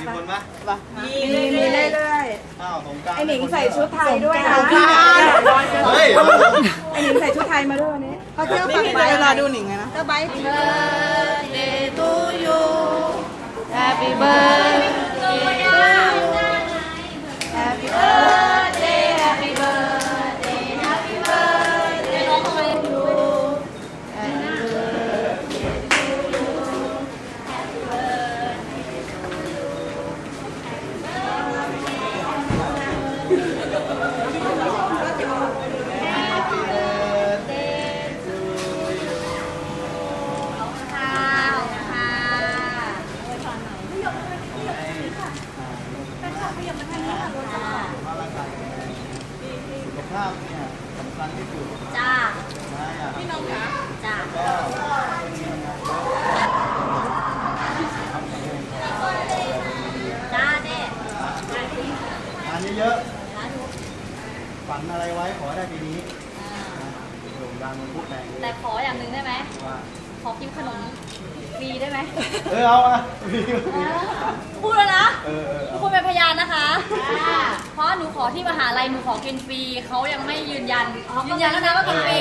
มีคนปะมีมีมีเรื่อยอ้าวสงกรารๆไอหนิงใส่ชุดไทยด้วยนะเฮ้ยไอหนิงใส่ชุดไทยมาด้วยวันนี้เขาเที่ยวฝั่งไปรอดูหนิงไงนะก็ไบค์ birthday to you Happy birthday to you สุขภาพเนี่ยสำคัญที่สุดจ้านะอยากพี่น้องคะจ้าก็จ้าเด้งานเยอะๆฝันอะไรไว้ขอได้ปีนี้โด่งดังมันพูดแรงแต่ขออย่างหนึ่งได้ไหมว่าขอกินขนมฟรีได้ไหมเออเอาอะมีพู ที่มหาลัยหนูขอกินฟรีเขายังไม่ยืนยันยืนยันแล้วนะว่ากินฟรี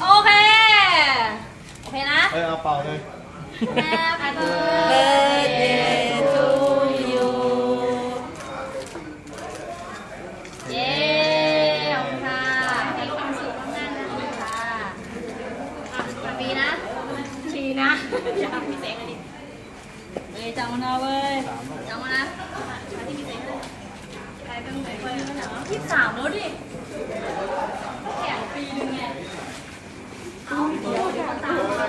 โอเค โอเคนะ เออเอาเป่าเลย Happy birthday to you เย้ขอบคุณค่ะให้ความสุขมากๆนะคะอะปีนะปีนะอย่าพี่เสกเลยดิเฮ้ยจำมานะเว้ยจำมานะที่พี่เส กใครเป็นไหนเว้ยยี่สามแล้วดิแข่งปีนึงไงเอาเดี๋ยวเดี๋ยวตามมา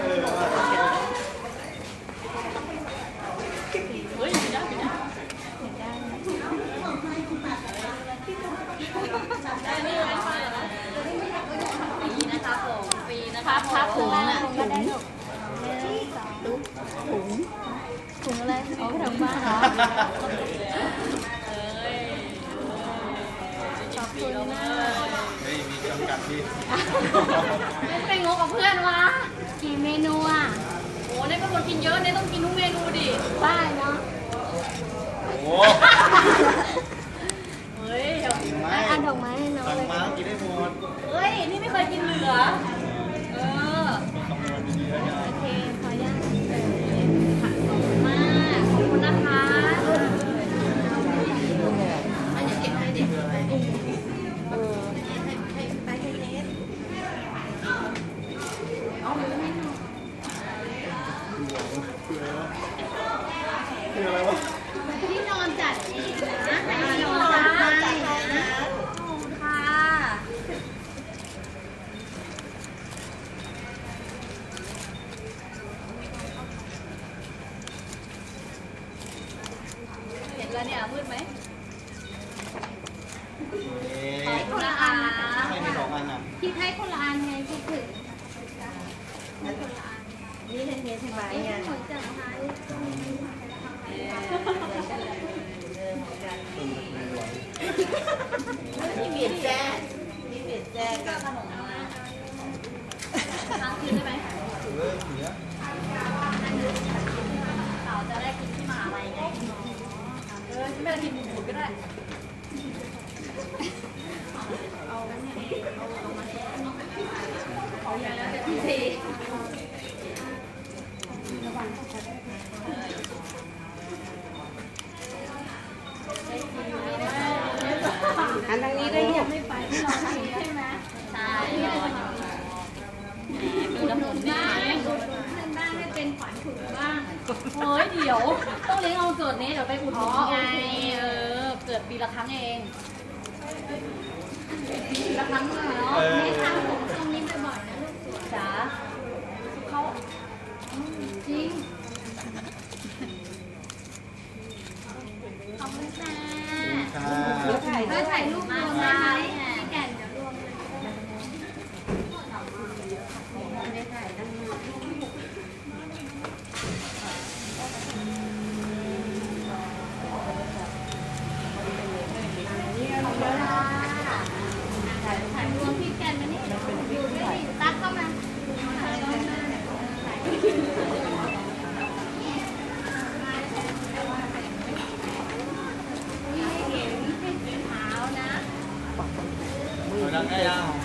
เฮ้ยไม่ได้ไม่ได้ได้ไม่ได้ปีนะคะผมปีนะคะพับถุงอะถุงถุงอะไรเอาไปทำบ้านเหรอีไม่เป็นงกกับเพื่อนวะกี่เมนูอะโอ้เนี่ยเป็นคนกินเยอะเนี่ยต้องกินทุกเมนูดิบ้าเนาะโอ้ แล้วเนี่ยมืดไหมเอ๊ะขอบคุณนะคะทำไมมีสองอันอะคิดให้คนละอันไงคิดถึงนี่เทนเทนใช่ไหมเนี่ยผลจากท้ายนี่เบียดแจ้นี่เบียดแจ้กันขนมมาทางคืนได้ไหม เออเสีย สาวจะได้กินที่มหาลัยไง เออฉันไม่ได้กินหมูก็ได้ เอาเนี่ยเอาลงมาเอาอย่างแล้วแต่ทีทีอันทางนี้ด้วยเนี่ยไม่ไปไม่รอใช่ไหมใช่รออยู่ดูน้ำหนุนนี่ดูเพื่อนบ้านให้เป็นขวัญถุงบ้ เฮ้ยเดี๋ยว ต้องเลี้ยงเอาเกิดนี้เดี๋ยวไปอุดหนุนไง เออ เกิดปีละครั้งเอง ปีละครั้งเลยเนาะไม่ทำผมตรงนี้บ่อยๆนะลูกจ๋าเขาอืมจริงขอบคุณค่ะ ค่ะ ถ่าย ก็ถ่ายรูปรวมได้ไหมพี่แก่นเดี๋ยวรวมเลย ถ่ายรวมพี่แก่นมานี่อยู่ด้วยดิตักเข้ามา ดังได้ยัง